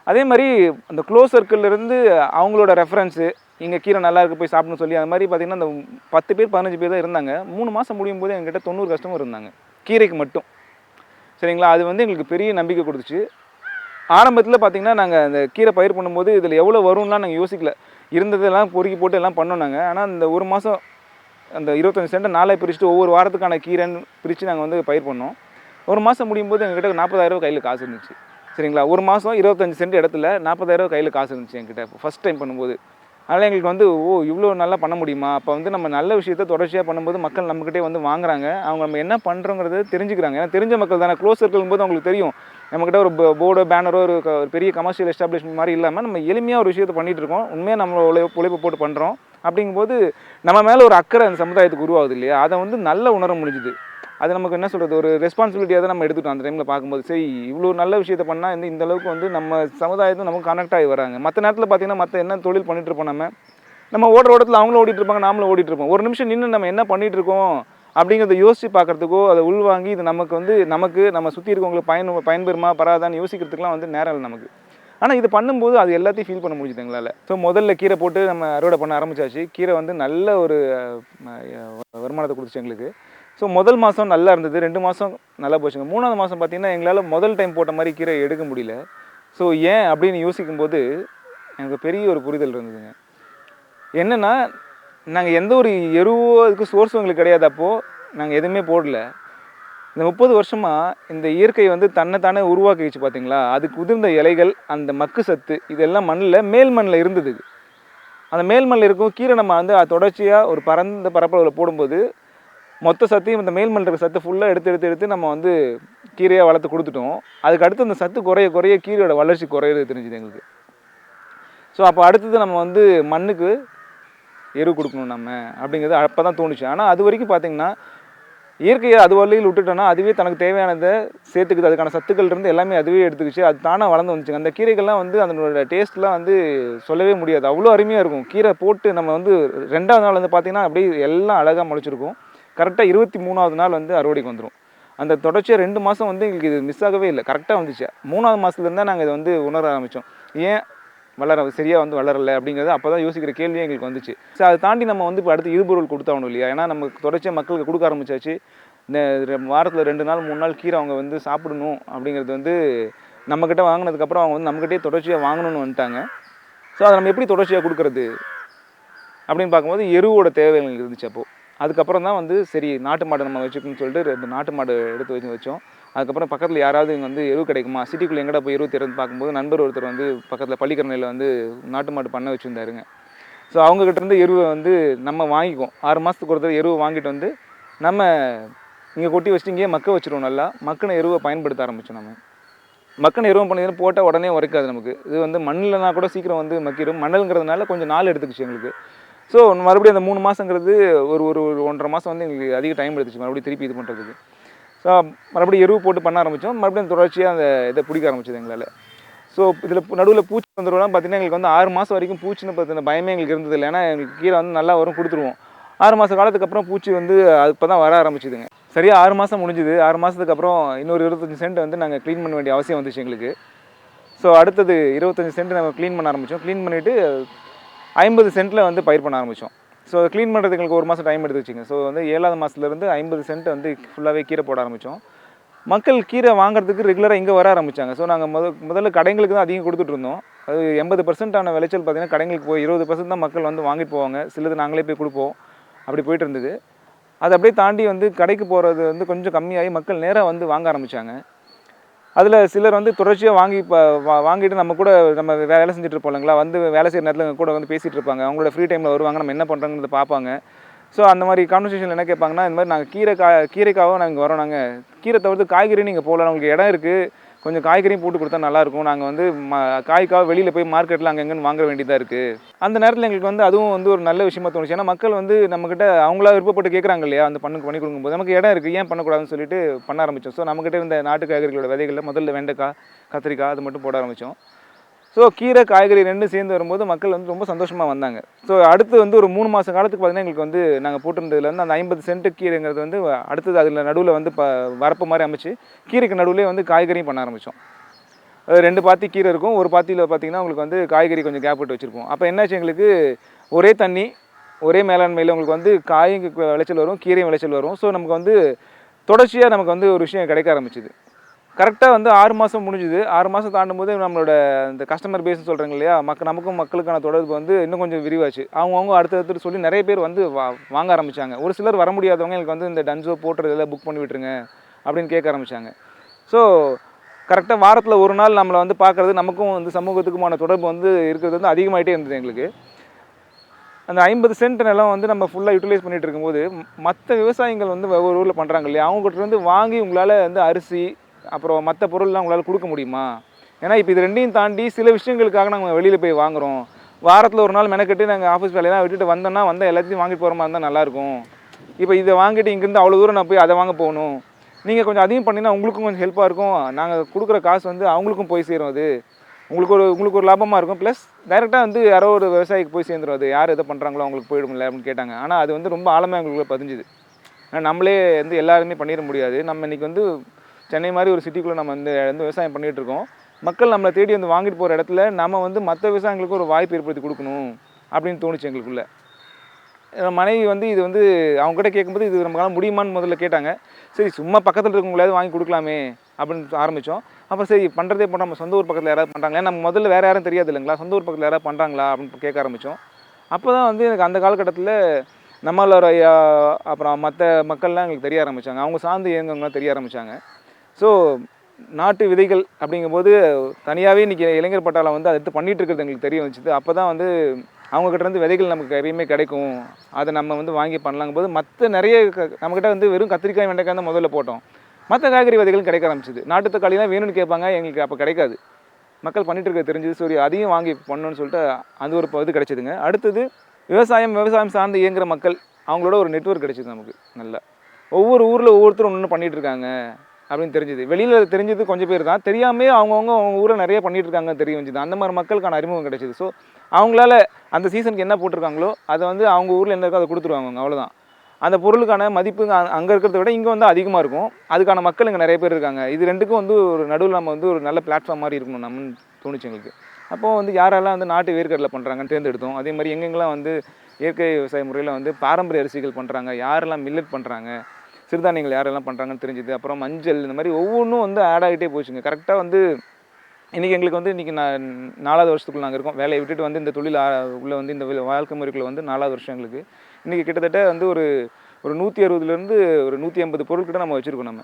அதே மாதிரி அந்த க்ளோஸ் சர்க்கிள்லேருந்து அவங்களோட ரெஃபரன்ஸு இங்கே கீரை நல்லா இருக்கு போய் சாப்பிடணும்னு சொல்லி அது மாதிரி பார்த்திங்கன்னா அந்த பத்து பேர் பதினஞ்சு பேர் தான் இருந்தாங்க. மூணு மாதம் முடியும் போது எங்ககிட்ட தொண்ணூறு கஸ்டமர் இருந்தாங்க. கீரைக்கு மட்டும். சரிங்களா? அது வந்து எங்களுக்கு பெரிய நம்பிக்கை கொடுத்துச்சு. ஆரம்பத்தில் பார்த்திங்கன்னா நாங்கள் அந்த கீரை பயிர் பண்ணும்போது இதில் எவ்வளோ வரும்லாம் நாங்கள் யோசிக்கல. இருந்ததெல்லாம் பொறுக்கி போட்டு எல்லாம் பண்ணோம் நாங்கள் ஆனால் இந்த ஒரு மாதம் அந்த இருபத்தஞ்சு சென்ட்டை நாளை பிரிச்சுட்டு ஒவ்வொரு வாரத்துக்கான கீரைன்னு பிரித்து நாங்கள் வந்து பயிர் பண்ணோம். ஒரு மாதம் முடியும் போது எங்ககிட்ட நாற்பதாயிரம் கையில் காசு இருந்துச்சு. சரிங்களா? ஒரு மாதம் இருபத்தஞ்சு சென்ட் இடத்துல நாற்பதாயிரம் கையில் காசு இருந்துச்சு என்கிட்ட ஃபஸ்ட் டைம் பண்ணும்போது. அதனால் எங்களுக்கு வந்து ஓ இவ்வளோ நல்லா பண்ண முடியுமா? அப்போ வந்து நம்ம நல்ல விஷயத்த தொடர்ச்சியாக பண்ணும்போது மக்கள் நம்மக்கிட்டே வந்து வாங்குறாங்க. அவங்க நம்ம என்ன பண்ணுறோங்கிறத தெரிஞ்சுக்கிறாங்க. ஏன்னா தெரிஞ்ச மக்கள் தானே. க்ளோஸ் இருக்கும்போது அவங்களுக்கு தெரியும். நம்மக்கிட்ட ஒரு போர்டோ பேனரோ ஒரு பெரிய கமர்ஷியல் எஸ்டாப்ளிஷ்மெண்ட் மாதிரி இல்லாமல் நம்ம எளிமையாக ஒரு விஷயத்தை பண்ணிகிட்டு இருக்கோம் உண்மையாக நம்ம உழைப்பு உழைப்பு போட்டு பண்ணுறோம் அப்படிங்கும்போது நம்ம மேலே ஒரு அக்கறை அந்த சமுதாயத்துக்கு உருவாகுது இல்லையா? அதை வந்து நல்ல உணர முடிஞ்சுது. அது நமக்கு என்ன சொல்கிறது ஒரு ரெஸ்பான்சிபிலிட்டியாக தான் நம்ம எடுத்துட்டோம் அந்த டைமில் பார்க்கும்போது. சரி இவ்வளோ நல்ல விஷயத்தை பண்ணால் இந்த இந்த அளவுக்கு வந்து நம்ம சமுதாயத்தும் நமக்கு கனெக்ட் ஆகி வராங்க. மற்ற நேரத்தில் பார்த்தீங்கன்னா மற்ற என்ன தொழில் பண்ணிகிட்டு இருப்போம் நம்ம? நம்ம ஓடுற ஓட்டத்தில் அவங்களும் ஓடிட்டு இருப்பாங்க நாமளும் ஓடிட்டு இருப்போம் ஒரு நிமிஷம் நின்று நம்ம என்ன பண்ணிகிட்டு இருக்கோம் அப்படிங்கிறத யோசிச்சு பார்க்கறதுக்கோ அதை உள்வாங்கி இது நமக்கு வந்து நமக்கு நம்ம சுற்றி இருக்கவங்களுக்கு பயன் பயன்பெறுமா பராதான்னு யோசிக்கிறதுக்குலாம் வந்து நேரம் இல்லை நமக்கு. ஆனால் இது பண்ணும்போது அது எல்லாத்தையும் ஃபீல் பண்ண முடிஞ்சுது எங்களால். ஸோ முதல்ல கீரை போட்டு நம்ம அறுவடை பண்ண ஆரம்பிச்சாச்சு. கீரை வந்து நல்ல ஒரு வருமானத்தை கொடுத்துச்சு எங்களுக்கு. ஸோ முதல் மாதம் நல்லா இருந்தது. ரெண்டு மாதம் நல்லா போச்சுங்க. மூணாவது மாதம் பார்த்தீங்கன்னா எங்களால் முதல் டைம் போட்ட மாதிரி கீரை எடுக்க முடியல. ஸோ ஏன் அப்படின்னு யோசிக்கும்போது எனக்கு பெரிய ஒரு புரிதல் இருந்ததுங்க. என்னென்னா நாங்கள் எந்த ஒரு எருவோ அதுக்கு சோர்ஸும் எங்களுக்கு கிடையாது அப்போது நாங்கள் எதுவுமே போடல. இந்த முப்பது வருஷமாக இந்த இயற்கை வந்து தன்னைத்தானே உருவாக்கிச்சு பார்த்தீங்களா அதுக்கு உதிர்ந்த இலைகள் அந்த மக்கு சத்து இதெல்லாம் மண்ணில் மேல் மண்ணில் இருந்தது அந்த மேல் மண்ணில் இருக்கும் கீரை நம்ம வந்து தொடர்ச்சியாக ஒரு பரந்த பரப்பளவில் போடும்போது மொத்த சத்தையும் இந்த மேல் மண்ணில் இருக்கிற சத்து ஃபுல்லாக எடுத்து எடுத்து எடுத்து நம்ம வந்து கீரையாக வளர்த்து கொடுத்துட்டோம். அதுக்கு அடுத்து அந்த சத்து குறைய குறைய கீரையோட வளர்ச்சி குறையிறது தெரிஞ்சுது எங்களுக்கு. ஸோ அப்போ அடுத்தது நம்ம வந்து மண்ணுக்கு எரு கொடுக்கணும் நம்ம அப்படிங்கிறது அப்போ தான் தோணுச்சு. ஆனால் அது வரைக்கும் பார்த்தீங்கன்னா இயற்கையை அது வழியில் விட்டுட்டோன்னா அதுவே தனக்கு தேவையானதை சேர்த்துக்குது. அதுக்கான சத்துக்கள் இருந்து எல்லாமே அதுவே எடுத்துக்கிச்சு. அது தானாக வளர்ந்து வந்துச்சுங்க. அந்த கீரைகள்லாம் வந்து அதனோட டேஸ்ட்லாம் வந்து சொல்லவே முடியாது. அவ்வளோ அருமையாக இருக்கும். கீரை போட்டு நம்ம வந்து ரெண்டாவது நாள் வந்து பார்த்தீங்கன்னா அப்படியே எல்லாம் அழகாக முளைச்சிருக்கும். கரெக்டாக இருபத்தி மூணாவது நாள் வந்து அறுவடைக்கு வந்துடும் அந்த தொடர்ச்சியாக ரெண்டு மாதம் வந்து எங்களுக்கு இது மிஸ் ஆகவே இல்லை. கரெக்டாக வந்துச்சு. மூணாவது மாதத்துலேருந்து தான் நாங்கள் இதை வந்து உணர ஆரம்பித்தோம் ஏன்? வளர சரியாக வந்து வளரல அப்படிங்கிறது அப்போ தான் யோசிக்கிற கேள்வி எங்களுக்கு வந்துச்சு. ஸோ அதை தாண்டி நம்ம வந்து இப்போ அடுத்து இருபொருள் கொடுத்தாகணும் இல்லையா? ஏன்னா நம்ம தொடர்ச்சியாக மக்களுக்கு கொடுக்க ஆரம்பிச்சாச்சு. இந்த வாரத்தில் ரெண்டு நாள் மூணு நாள் கீரை அவங்க வந்து சாப்பிடணும் அப்படிங்கிறது வந்து நம்மக்கிட்ட வாங்கினதுக்கப்புறம் அவங்க வந்து நம்மக்கிட்டே தொடர்ச்சியாக வாங்கணும்னு வந்துட்டாங்க. ஸோ அதை நம்ம எப்படி தொடர்ச்சியாக கொடுக்குறது அப்படின்னு பார்க்கும்போது எருவோட தேவைகள் இருந்துச்சு அப்போது அதுக்கப்புறம் தான் வந்து சரி நாட்டு மாடு நம்ம வச்சுக்கணும்னு சொல்லிட்டு ரெண்டு நாட்டு மாடு எடுத்து வச்சு வச்சோம். அதுக்கப்புறம் பக்கத்தில் யாராவது இங்கே வந்து எருவு கிடைக்குமா? சிட்டிக்குள்ளே எங்கடா போய் எருவு திறந்து பார்க்கும்போது நண்பர் ஒருத்தர் வந்து பக்கத்தில் பள்ளிக்கரணையில் வந்து நாட்டு மாடு பண்ண வச்சுருந்தாருங்க. ஸோ அவங்கக்கிட்டேருந்து எருவை வந்து நம்ம வாங்கிக்குவோம். ஆறு மாதத்துக்கு ஒரு தடவை எருவை வாங்கிட்டு வந்து நம்ம இங்கே கொட்டி வச்சுட்டு இங்கேயே மக்க வச்சிருவோம் நல்லா. மக்கின எருவை பயன்படுத்த ஆரம்பித்தோம் நம்ம. மக்கின எருவம் பண்ணி போட்டால் உடனே உரைக்காது நமக்கு. இது வந்து மண்ணில்னா கூட சீக்கிரம் வந்து மக்கிடும் மணல்ங்கிறதுனால கொஞ்சம் நாள் எடுத்துக்கிச்சு எங்களுக்கு. ஸோ மறுபடியும் அந்த மூணு மாதங்கிறது ஒரு ஒரு ஒரு ஒன்றரை மாதம் வந்து எங்களுக்கு அதிக டைம் எடுத்துச்சு. மறுபடியும் திருப்பி இது பண்ணுறதுக்கு ஸோ மறுபடியும் எருவு போட்டு பண்ண ஆரம்பித்தோம் மறுபடியும் தொடர்ச்சியாக அந்த இதை பிடிக்க ஆரம்பிச்சது எங்களால். ஸோ இதில் நடுவில் பூச்சி வந்துடுவோம்னா பார்த்தீங்கன்னா எங்களுக்கு வந்து ஆறு மாதம் வரைக்கும் பூச்சின்னு பார்த்தின பயமே எங்களுக்கு இருந்தது இல்லை. ஏன்னா எங்களுக்கு கீழே வந்து நல்லா வரும் கொடுத்துருவோம். ஆறு மாத காலத்துக்கு அப்புறம் பூச்சி வந்து அப்போ தான் வர ஆரம்பிச்சிதுங்க. சரியாக ஆறு மாதம் முடிஞ்சுது. ஆறு மாதத்துக்கு அப்புறம் இன்னொரு இருபத்தஞ்சி சென்ட் வந்து நாங்கள் க்ளீன் பண்ண வேண்டிய அவசியம் வந்துச்சு எங்களுக்கு. ஸோ அடுத்தது இருபத்தஞ்சி சென்ட் நம்ம க்ளீன் பண்ண ஆரம்பித்தோம் க்ளீன் பண்ணிவிட்டு ஐம்பது சென்ட்டில் வந்து பயிர் பண்ண ஆரம்பித்தோம் ஸோ க்ளீன் பண்ணுறதுக்கு எங்களுக்கு ஒரு மாதம் டைம் எடுத்துச்சுங்க ஸோ வந்து ஏழாவது மாதத்துலேருந்து ஐம்பது சென்ட் வந்து ஃபுல்லாகவே கீரை போட ஆரம்பித்தோம் மக்கள் கீரை வாங்குறதுக்கு ரெகுலராக இங்கே வர ஆரம்பித்தாங்க ஸோ நாங்கள் முத முதல்ல கடைங்களுக்கு தான் அதிகம் கொடுத்துட்டு இருந்தோம். அது எண்பது பர்சன்டான விளைச்சல் பார்த்தீங்கன்னா கடைங்களுக்கு போய் இருபது பர்சன்ட் தான் மக்கள் வந்து வாங்கிட்டு போவாங்க. சிலது நாங்களே போய் கொடுப்போம். அப்படி போயிட்டு இருந்தது. அது அப்படியே தாண்டி வந்து கடைக்கு போகிறது வந்து கொஞ்சம் கம்மியாகி மக்கள் நேராக வந்து வாங்க ஆரம்பித்தாங்க அதில் சிலர் வந்து தொடர்ச்சியாக வாங்கி இப்போ வாங்கிட்டு நம்ம கூட நம்ம வேலை செஞ்சுட்டு இருப்போம் இல்லைங்களா வந்து வேலை செய்கிற நேரத்தில் கூட வந்து பேசிகிட்டு இருப்பாங்க. அவங்களோட ஃப்ரீ டைமில் வருவாங்க. நம்ம என்ன பண்ணுறோங்கிறது பார்ப்பாங்க ஸோ அந்த மாதிரி கான்வர்சேஷன் என்ன கேட்பாங்கன்னா இந்த மாதிரி நாங்கள் கீரை கா கீரைக்காகவும் நாங்கள் வரோம். நாங்கள் கீரை தவிர்த்து காய்கறி நீங்கள் போகலாம் உங்களுக்கு இடம் இருக்குது கொஞ்சம் காய்கறியும் போட்டு கொடுத்தா நல்லாயிருக்கும். நாங்கள் வந்து ம காய்க்காக வெளியில் போய் மார்க்கெட்டில் அங்கங்கன்னு வாங்க வேண்டியதாக இருக்குது அந்த நேரத்தில் எங்களுக்கு வந்து அதுவும் வந்து ஒரு நல்ல விஷயமா தோணுச்சு. ஏன்னா மக்கள் வந்து நம்மக்கிட்ட அவங்களா விருப்பப்பட்டு கேட்குறாங்க இல்லையா? அந்த பண்ணு பண்ணி கொடுக்கும்போது நமக்கு இடம் இருக்குது ஏன் பண்ணக்கூடாதுன்னு சொல்லிட்டு பண்ண ஆரம்பித்தோம் ஸோ நம்மக்கிட்ட இருந்த நாட்டு காய்கறிகளோட விதைகளில் முதல்ல வெண்டைக்காய் கத்திரிக்காய் அது மட்டும் போட ஆரம்பித்தோம் ஸோ கீரை காய்கறி ரெண்டும் சேர்ந்து வரும்போது மக்கள் வந்து ரொம்ப சந்தோஷமாக வந்தாங்க. ஸோ அடுத்து வந்து ஒரு மூணு மாதம் காலத்துக்கு பார்த்தீங்கன்னா எங்களுக்கு வந்து நாங்கள் போட்டிருந்ததுல வந்து அந்த ஐம்பது சென்ட் கீரைங்கிறது வந்து அடுத்தது அதில் நடுவில் வந்து ப வரப்பு மாதிரி அமைச்சு கீரைக்கு நடுவுலேயே வந்து காய்கறியும் பண்ண ஆரம்பித்தோம் ரெண்டு பாத்தி கீரை இருக்கும். ஒரு பாத்தியில் பார்த்தீங்கன்னா உங்களுக்கு வந்து காய்கறி கொஞ்சம் கேப் விட்டு வச்சுருப்போம். அப்போ என்னாச்சு எங்களுக்கு? ஒரே தண்ணி ஒரே மேலாண்மையில் உங்களுக்கு வந்து காயும் விளைச்சல் வரும் கீரையும் விளைச்சல் வரும். ஸோ நமக்கு வந்து தொடர்ச்சியாக நமக்கு வந்து ஒரு விஷயம் கிடைக்க ஆரம்பிச்சிது. கரெக்டாக வந்து ஆறு மாதம் முடிஞ்சுது. ஆறு மாதம் தாண்டும் போது நம்மளோட இந்த கஸ்டமர் பேஸ்னு சொல்கிறாங்க இல்லையா? மக்க நமக்கும் மக்களுக்கான தொடர்பு வந்து இன்னும் கொஞ்சம் விரிவாச்சு. அவங்கவுங்க அடுத்தடுத்து சொல்லி நிறைய பேர் வந்து வா வாங்க ஆரம்பித்தாங்க ஒரு சிலர் வர முடியாதவங்க எனக்கு வந்து இந்த டன்ஸோ போட்டுறதெல்லாம் புக் பண்ணி விட்டுருங்க அப்படின்னு கேட்க ஆரம்பித்தாங்க ஸோ கரெக்டாக வாரத்தில் ஒரு நாள் நம்மளை வந்து பார்க்குறது நமக்கும் வந்து சமூகத்துக்குமான தொடர்பு வந்து இருக்கிறது வந்து அதிகமாகிட்டே இருந்தது எங்களுக்கு. அந்த ஐம்பது சென்ட் நிலம் வந்து நம்ம ஃபுல்லாக யூட்டிலைஸ் பண்ணிட்டு இருக்கும்போது மற்ற விவசாயிகள் வந்து ஒவ்வொரு ஊரில் பண்ணுறாங்க இல்லையா? அவங்ககிட்ட இருந்து வாங்கி உங்களால் வந்து அரிசி அப்புறம் மற்ற பொருள்லாம் உங்களால் கொடுக்க முடியுமா? ஏன்னா இப்போ இது ரெண்டையும் தாண்டி சில விஷயங்களுக்காக நாங்கள் வெளியில் போய் வாங்குறோம். வாரத்தில் ஒரு நாள் மெனக்கெட்டு நாங்கள் ஆஃபீஸ் வேலையெல்லாம் விட்டுட்டு வந்தோம்னா வந்தால் எல்லாத்தையும் வாங்கிட்டு போகிற மாதிரி இருந்தால் நல்லாயிருக்கும். இப்போ இதை வாங்கிட்டு இங்கேருந்து அவ்வளோ தூரம் நான் போய் அதை வாங்க போகணும். நீங்கள் கொஞ்சம் அதிகம் பண்ணினா உங்களுக்கும் கொஞ்சம் ஹெல்ப்பாக இருக்கும். நாங்கள் கொடுக்குற காசு வந்து அவங்களுக்கும் போய் சேரும் அது. உங்களுக்கு ஒரு உங்களுக்கு ஒரு லாபமாக இருக்கும். ப்ளஸ் டைரெக்டாக வந்து யாரோ ஒரு விவசாயிக்கு போய் சேர்ந்துடும் அது. யார் எதை பண்ணுறாங்களோ அவங்களுக்கு போயிடும்ல அப்படின்னு கேட்டாங்க. ஆனால் அது வந்து ரொம்ப ஆழமாக எங்களுக்குள்ள பதிஞ்சுது. ஏன்னா நம்மளே வந்து எல்லாருமே பண்ணிட முடியாது. நம்ம இன்றைக்கி வந்து சென்னை மாதிரி ஒரு சிட்டிக்குள்ளே நம்ம வந்து வந்து விவசாயம் பண்ணிகிட்டு இருக்கோம். மக்கள் நம்மளை தேடி வந்து வாங்கிட்டு போகிற இடத்துல நம்ம வந்து மற்ற விவசாயிகளுக்கு ஒரு வாய்ப்பு ஏற்படுத்தி கொடுக்கணும் அப்படின்னு தோணுச்சு எங்களுக்குள்ள. மனைவி வந்து இது வந்து அவங்ககிட்ட கேட்கும்போது இது நம்மளால முடியுமான்னு முதல்ல கேட்டாங்க. சரி சும்மா பக்கத்தில் இருக்கவங்களாவது வாங்கி கொடுக்கலாமே அப்படின்னு ஆரம்பித்தோம் அப்புறம் சரி பண்ணுறதே பண்ண நம்ம சொந்த ஊர் பக்கத்தில் யாராவது பண்ணுறாங்களா நம்ம முதல்ல வேறு யாரும் தெரியாது இல்லைங்களா? சொந்த ஊர் பக்கத்தில் யாராவது பண்ணுறாங்களா அப்படின்னு கேட்க ஆரம்பித்தோம் அப்போ தான் வந்து எனக்கு அந்த காலகட்டத்தில் நம்மளோட ஐயா அப்புறம் மற்ற மக்கள்லாம் எங்களுக்கு தெரிய ஆரம்பித்தாங்க அவங்க சார்ந்து இயங்கவங்களாம் தெரிய ஆரம்பித்தாங்க ஸோ நாட்டு விதைகள் அப்படிங்கும்போது தனியாகவே இன்றைக்கி இளைஞர் பட்டாளம் வந்து அதை எடுத்து பண்ணிகிட்டு இருக்கிறது எங்களுக்கு தெரிய வந்துச்சு. அப்போ தான் வந்து அவங்கக்கிட்ட இருந்து விதைகள் நமக்கு எப்பயுமே கிடைக்கும். அதை நம்ம வந்து வாங்கி பண்ணலாங்கும் போது மற்ற நிறைய க- நம்மக்கிட்ட வந்து வெறும் கத்திரிக்காய் வெண்டைக்காய் தான் முதல்ல போட்டோம். மற்ற காய்கறி விதைகளும் கிடைக்க ஆரம்பிச்சிது. நாட்டு தக்காளிலாம் வேணும்னு கேட்பாங்க எங்களுக்கு அப்போ கிடைக்காது. மக்கள் பண்ணிகிட்டு இருக்க தெரிஞ்சது. சரி அதையும் வாங்கி பண்ணணும்னு சொல்லிட்டு அது ஒரு இது கிடைச்சிதுங்க. அடுத்தது விவசாயம் விவசாயம் சார்ந்து இயங்குகிற மக்கள் அவங்களோட ஒரு நெட்வொர்க் கிடைச்சிது நமக்கு நல்லா. ஒவ்வொரு ஊரில் ஒவ்வொருத்தரும் ஒன்று பண்ணிகிட்டு இருக்காங்க. அப்படின்னு தெரிஞ்சுது. வெளியில் தெரிஞ்சது கொஞ்சம் பேர் தான். தெரியாமே அவங்கவுங்க அவங்க ஊரில் நிறைய பண்ணிட்டு இருக்காங்க தெரிய வந்துச்சு அந்த மாதிரி மக்களுக்கான அறிமுகம் கிடைச்சிது. ஸோ அவங்களால அந்த சீசனுக்கு என்ன போட்டிருக்காங்களோ அதை வந்து அவங்க ஊரில் என்ன இருக்கோ அதை கொடுத்துருவாங்க அவங்க அவ்வளோதான் அந்த பொருளுக்கான மதிப்பு அங்கே இருக்கிறத விட இங்கே வந்து அதிகமாக இருக்கும். அதுக்கான மக்கள் இங்கே நிறைய பேர் இருக்காங்க. இது ரெண்டுக்கும் வந்து ஒரு நடுவில் நம்ம வந்து ஒரு நல்ல பிளாட்ஃபார்ம் மாதிரி இருக்கணும் நம்மன்னு தோணுச்சு எங்களுக்கு. அப்போது வந்து யாரெல்லாம் வந்து நாட்டு வேர்க்கடலை பண்ணுறாங்கன்னு தேர்ந்தெடுத்தோம். அதே மாதிரி எங்கெங்கெல்லாம் வந்து இயற்கை விவசாய முறையில் வந்து பாரம்பரிய அரிசிகள் பண்ணுறாங்க யாரெல்லாம் மில்லட் பண்ணுறாங்க சிறுதானியங்கள் யாரெல்லாம் பண்ணுறாங்கன்னு தெரிஞ்சுது. அப்புறம் மஞ்சள் இந்த மாதிரி ஒவ்வொன்றும் வந்து ஆட் ஆகிட்டே போச்சுங்க. கரெக்டாக வந்து இன்றைக்கி எங்களுக்கு வந்து இன்றைக்கி நான் நாலாவது வருஷத்துக்குள்ள நாங்கள் இருக்கோம். வேலையை விட்டுட்டு வந்து இந்த தொழில் உள்ளே உள்ள வந்து இந்த வாழ்க்கை முறைக்குள்ள வந்து நாலாவது வருஷம் எங்களுக்கு. இன்றைக்கி கிட்டத்தட்ட வந்து ஒரு ஒரு நூற்றி அறுபதுலேருந்து ஒரு நூற்றி ஐம்பது பொருட்கிட்ட நம்ம வச்சுருக்கோம் நம்ம.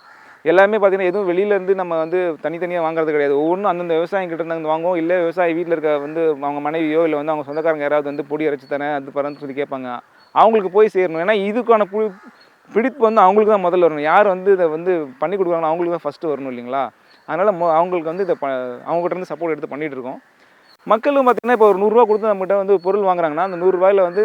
எல்லாமே பார்த்தீங்கன்னா எதுவும் வெளியிலேருந்து நம்ம வந்து தனித்தனியாக வாங்குறது கிடையாது. ஒவ்வொன்றும் அந்தந்த விவசாயம் கிட்ட இருந்து வாங்குவோம். இல்லை விவசாயி வீட்டில் இருக்க வந்து அவங்க மனைவியோ இல்லை வந்து அவங்க சொந்தக்காரங்க யாராவது வந்து பொடி அரைச்சி தரேன் அது பரந்து சொல்லி கேட்பாங்க. அவங்களுக்கு போய் சேரணும். ஏன்னா இதுக்கான புழு பிடிப்பு வந்து அவங்களுக்கு தான் முதல்ல வரணும். யார் வந்து இதை வந்து பண்ணி கொடுக்குறாங்களோ அவங்களுக்கு தான் ஃபஸ்ட்டு வரணும் இல்லைங்களா? அதனால் மொ அவங்களுக்கு வந்து இதை ப அவங்ககிட்ட இருந்து சப்போர்ட் எடுத்து பண்ணிகிட்டு இருக்கோம். மக்களும் பார்த்திங்கன்னா இப்போ ஒரு நூறுரூவா கொடுத்து நம்மகிட்ட வந்து பொருள் வாங்குறாங்கன்னா அந்த நூறுரூவாயில் வந்து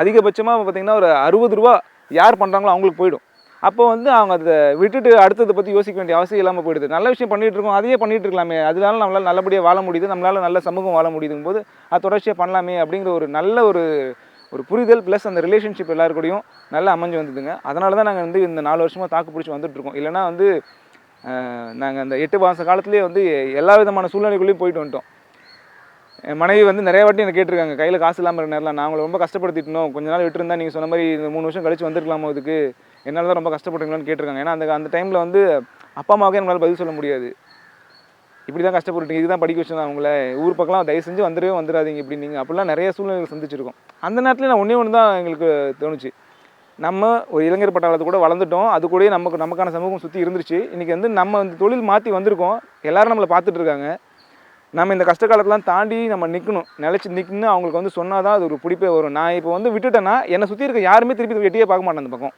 அதிகபட்சமாக பார்த்திங்கன்னா ஒரு அறுபது ரூபா யார் பண்ணுறாங்களோ அவங்களுக்கு போயிடும். அப்போ வந்து அவங்க அதை விட்டுட்டு அடுத்ததை பற்றி யோசிக்க வேண்டிய அவசியம் இல்லாமல் போயிடுது. நல்ல விஷயம் பண்ணிகிட்டு இருக்கோம். அதையே பண்ணிகிட்டு இருக்கலாமே. அதனால நம்மளால் நல்லபடியாக வாழ முடியுது. நம்மளால் நல்ல சமூகம் வாழ முடியுதுங்கும் போது அது தொடர்ச்சியாக பண்ணலாமே அப்படிங்கிற ஒரு நல்ல ஒரு ஒரு புரிதல் ப்ளஸ் அந்த ரிலேஷன்ஷிப் எல்லாருக்கூடையும் நல்லா அமைஞ்சு வந்ததுங்க. அதனால தான் நாங்கள் வந்து இந்த நாலு வருஷமாக தாக்கு பிடிச்சி வந்துட்டுருக்கோம் இல்லைனா இல்லைன்னா வந்து நாங்கள் அந்த எட்டு மாத காலத்துலேயே வந்து எல்லா விதமான சூழ்நிலைக்குள்ளேயும் போயிட்டு வந்துட்டோம். என் மனைவி வந்து நிறைய வாட்டி எனக்கு கேட்டிருக்காங்க கையில் காசு இல்லாமல் இருக்க நேரில் நான் அவங்களை ரொம்ப கஷ்டப்படுத்திட்டோம் கொஞ்ச நாள் விட்டுருந்தா நீங்கள் சொன்ன மாதிரி இந்த மூணு வருஷம் கழிச்சு வந்திருக்கலாமோ அதுக்கு என்னால் தான் ரொம்ப கஷ்டப்படுறீங்களான்னு கேட்டிருக்காங்க. ஏன்னா அந்த அந்த டைமில் வந்து அப்பா அம்மாவுக்கே நம்மளால் பதில் சொல்ல முடியாது. இப்படி தான் கஷ்டப்பட்டுட்டீங்க இதுதான் படிக்க வச்சு அவங்கள ஊர் பக்கம்லாம் தயவு செஞ்சு வந்துடவே வந்துடாதீங்க இப்படி நீங்கள் அப்படிலாம் நிறைய சூழ்நிலைகள் சந்திச்சிருக்கோம். அந்த நேரத்தில் நான் ஒன்றே ஒன்று தான் எங்களுக்கு தோணுச்சு. நம்ம ஒரு இளைஞர் பட்டாளத்து கூட வளர்ந்துட்டோம். அது கூடயே நமக்கு நமக்கான சமூகம் சுற்றி இருந்துச்சு இன்றைக்கி வந்து நம்ம இந்த தொழில் மாற்றி வந்திருக்கோம். எல்லோரும் நம்மளை பார்த்துட்டு இருக்காங்க. நம்ம இந்த கஷ்ட காலத்தெலாம் தாண்டி நம்ம நிற்கணும் நிலச்சி நிற்கணும் அவங்களுக்கு வந்து சொன்னால் தான் அது ஒரு பிடிப்பே வரும். நான் இப்போ வந்து விட்டுட்டேன்னா என்னை சுற்றி இருக்க யாருமே திருப்பி எட்டியே பார்க்க மாட்டேன் அந்த பக்கம்.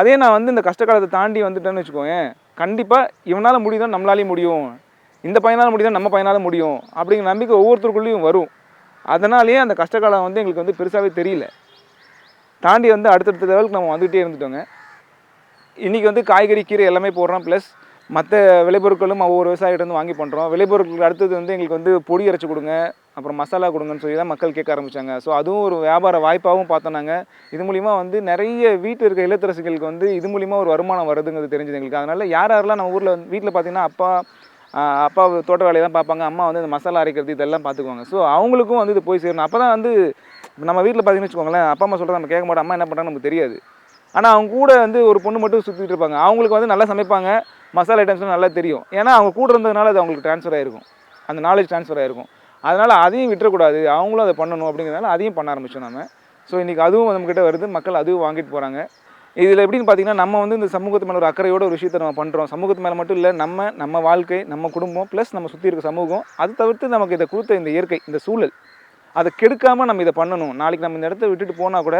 அதே நான் வந்து இந்த கஷ்ட காலத்தை தாண்டி வந்துட்டேன்னு வச்சுக்கோங்க கண்டிப்பாக இவனால் முடியுதான் நம்மளாலையும் முடியும். இந்த பையனால் முடியுதான் நம்ம பையனால் முடியும் அப்படிங்கிற நம்பிக்கை ஒவ்வொருத்தருக்குள்ளேயும் வரும். அதனாலேயே அந்த கஷ்டகாலம் வந்து எங்களுக்கு வந்து பெருசாகவே தெரியல. தாண்டி வந்து அடுத்தடுத்த லெவலுக்கு நம்ம வந்துகிட்டே இருந்துட்டோங்க. இன்றைக்கி வந்து காய்கறி கீரை எல்லாமே போடுறோம். ப்ளஸ் மற்ற விளைபொருட்களும் ஒவ்வொரு விவசாயிகிட்டேருந்து வாங்கி பண்ணுறோம் விளைபொருட்கள் அடுத்தது வந்து எங்களுக்கு வந்து பொடி அரைச்சி கொடுங்க. அப்புறம் மசாலா கொடுங்கன்னு சொல்லி தான் மக்கள் கேட்க ஆரம்பித்தாங்க ஸோ அதுவும் ஒரு வியாபார வாய்ப்பாகவும் பார்த்தோம் இது மூலிமா வந்து நிறைய வீட்டில் இருக்க இல்லத்தரசிகளுக்கு வந்து இது மூலிமா ஒரு வருமானம் வருதுங்கிறது தெரிஞ்சது எங்களுக்கு. அதனால் யார் யாரெல்லாம் நம்ம ஊரில் வீட்டில் பார்த்தீங்கன்னா அப்பா அப்பா தோட்ட வேலையை தான் பார்ப்பாங்க அம்மா வந்து இந்த மசாலா அரைக்கிறது இதெல்லாம் பார்த்துக்குவாங்க. ஸோ அவங்களுக்கும் வந்து இது போய் சேரணும். அப்போ தான் வந்து நம்ம வீட்டில் பார்த்தீங்கன்னு வச்சுக்கோங்களேன் அப்பா அம்மா சொல்கிறத நம்ம கேட்க மாட்டோம். அம்மா என்ன பண்ணுறாங்கன்னு நமக்கு தெரியாது. ஆனால் அவங்க கூட வந்து ஒரு பொண்ணு மட்டும் சுற்றிட்டு இருப்பாங்க. அவங்களுக்கு வந்து நல்லா சமைப்பாங்க. மசாலா ஐட்டம்ஸ்லாம் நல்லா தெரியும். ஏன்னா அவங்க கூட இருந்ததுனால அது அவங்களுக்கு ட்ரான்ஸ்ஃபர் ஆகிருக்கும் அந்த நாலேஜ் ட்ரான்ஸ்ஃபர் ஆகிருக்கும் அதனால் அதையும் விட்டுறக்கூடாது. அவங்களும் அதை பண்ணணும் அப்படிங்கிறதுனால அதையும் பண்ண ஆரம்பித்தோம் நம்ம ஸோ இன்றைக்கி அதுவும் நம்மக்கிட்ட வருது. மக்கள் அதுவும் வாங்கிட்டு போகிறாங்க இதில் எப்படின்னு பார்த்தீங்கன்னா நம்ம வந்து இந்த சமூகத்து மேலே ஒரு அக்கறையோட ஒரு விஷயத்தை நம்ம பண்ணுறோம் சமூகத்து மேலே மட்டும் இல்லை நம்ம நம்ம வாழ்க்கை நம்ம குடும்பம் ப்ளஸ் நம்ம சுற்றி இருக்க சமூகம் அது தவிர்த்து நமக்கு இதை கொடுத்த இந்த இயற்கை இந்த சூழல் அதை கெடுக்காமல் நம்ம இதை பண்ணணும். நாளைக்கு நம்ம இந்த இடத்த விட்டுட்டு போனால் கூட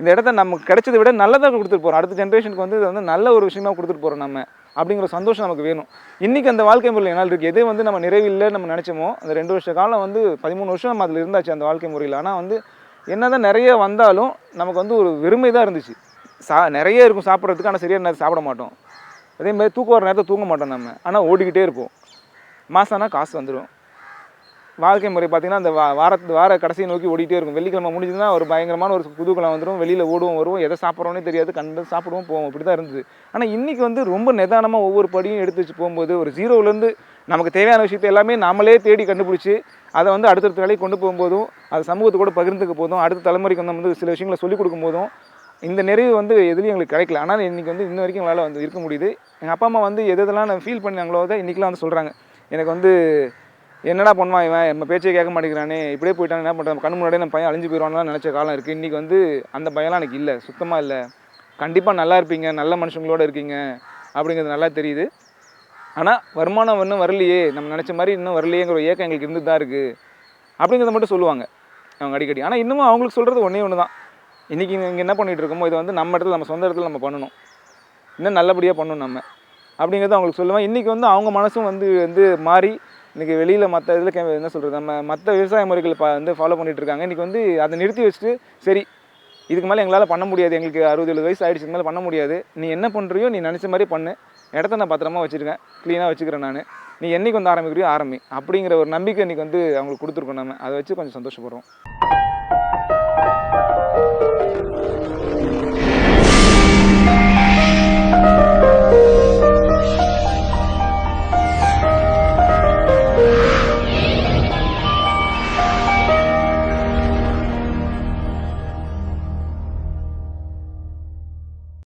இந்த இடத்த நமக்கு கிடைச்சதை விட நல்லதாக கொடுத்துட்டு போகிறோம் அடுத்த ஜென்ரேஷனுக்கு வந்து இதை வந்து நல்ல ஒரு விஷயமா கொடுத்துட்டு போகிறோம் நம்ம. அப்படிங்கிற சந்தோஷம் நமக்கு வேணும். இன்றைக்கி அந்த வாழ்க்கை முறையில் என்னால் இருக்குது எதே வந்து நம்ம நிறைவில்லை நம்ம நினச்சோமோ அந்த ரெண்டு வருஷ காலம் வந்து பதிமூணு வருஷம் நம்ம அதில் இருந்தாச்சு அந்த வாழ்க்கை முறையில். ஆனால் வந்து என்ன தான் நிறைய வந்தாலும் நமக்கு வந்து ஒரு வெறுமை தான் இருந்துச்சு. சா நிறைய இருக்கும் சாப்பிட்றதுக்கு ஆனால் சரியாக நேரத்தில் சாப்பிட மாட்டோம். அதே மாதிரி தூக்கம் வர நேரத்தை தூங்க மாட்டோம் நம்ம. ஆனால் ஓடிக்கிட்டே இருப்போம். மாதம்னா காசு வந்துடும் வாழ்க்கை முறை பார்த்தீங்கன்னா அந்த வா வாரத்து வார கடைசியை நோக்கி ஓடிட்டே இருக்கும். வெள்ளிக்கிழமை முடிஞ்சதுன்னா ஒரு பயங்கரமான ஒரு குதூகலம் வந்துடும் வெளியில் ஓடுவோம் வருவோம். எதை சாப்பிட்றோன்னே தெரியாது. கண்டு சாப்பிடுவோம் போவோம். இப்படி தான் இருந்தது. ஆனால் இன்றைக்கி வந்து ரொம்ப நிதானமாக ஒவ்வொரு படியும் எடுத்து வச்சு போகும்போது ஒரு ஜீரோலேருந்து நமக்கு தேவையான விஷயத்தை எல்லாமே நாமளே தேடி கண்டுபிடிச்சி அதை வந்து அடுத்தடுத்த வேலைக்கு கொண்டு போகும்போதும் அது சமூகத்து கூட பகிர்ந்துக்க போதும் அடுத்த தலைமுறைக்கு வந்து சில விஷயங்களை சொல்லிக் கொடுக்கும் போதும் இந்த நிறைவு வந்து எதுலேயும் எங்களுக்கு கிடைக்கல. ஆனால் இன்றைக்கி வந்து இன்ன வரைக்கும் எங்களால் வந்து இருக்க முடியுது. எங்கள் அப்பா அம்மா வந்து எது எதெல்லாம் நான் ஃபீல் பண்ணாங்களோ தான் இன்றைக்கெலாம் வந்து சொல்கிறாங்க எனக்கு வந்து என்னடா பண்ணுவான் இவன்? நம்ம பேச்சே கேட்க மாட்டேங்கிறானே. இப்படியே போயிட்டான் என்ன பண்ணுறான் கண் முன்னாடியே நம்ம பையன் அழிஞ்சு போயிடுவான்லாம் நினச்ச காலம் இருக்குது இன்றைக்கி வந்து அந்த பயம்லாம் எனக்கு இல்லை. சுத்தமாக இல்லை. கண்டிப்பாக நல்லா இருப்பீங்க. நல்ல மனுஷங்களோட இருக்கீங்க. அப்படிங்கிறது நல்லா தெரியுது. ஆனால் வருமானம் இன்னும் வரலையே. நம்ம நினச்ச மாதிரி இன்னும் வரலையேங்கிற ஒரு ஏக்கம் எங்களுக்கு இருந்து தான் இருக்குது அப்படிங்கிறத மட்டும் சொல்லுவாங்க. அவங்க அடிக்கடி. ஆனால் இன்னமும் அவங்களுக்கு சொல்கிறது ஒன்றே ஒன்று தான் இன்றைக்கி இங்கே என்ன பண்ணிகிட்டு இருக்கோமோ இதை வந்து நம்ம இடத்துல நம்ம சொந்த இடத்துல நம்ம பண்ணணும். இன்னும் நல்லபடியாக பண்ணணும் நம்ம. அப்படிங்கிறத அவங்களுக்கு சொல்லுவேன். இன்றைக்கி வந்து அவங்க மனசும் வந்து வந்து மாறி இன்றைக்கி வெளியில் மற்ற இதில் கே- என்ன சொல்கிறது நம்ம மற்ற விவசாய முறைகள் பா வந்து ஃபாலோ பண்ணிகிட்ருக்காங்க இருக்காங்க. இன்றைக்கி வந்து அதை நிறுத்தி வச்சுட்டு சரி இதுக்கு மேலே எங்களால் பண்ண முடியாது. எங்களுக்கு அறுபது எழுபது வயசு ஆகிடுச்சு இதுக்கு மேலே பண்ண முடியாது. நீ என்ன பண்ணுறியோ நீ நினச்ச மாதிரி பண்ணு. இடத்த நான் பத்திரமா வச்சுருக்கேன். க்ளீனாக வச்சுக்கிறேன் நான். நீ என்னைக்கு வந்து ஆரம்பிக்கிறியோ ஆரம்பி. அப்படிங்கிற ஒரு நம்பிக்கை இன்றைக்கி வந்து அவங்களுக்கு கொடுத்துருக்கோம் நம்ம. அதை வச்சு கொஞ்சம் சந்தோஷப்படுறோம்.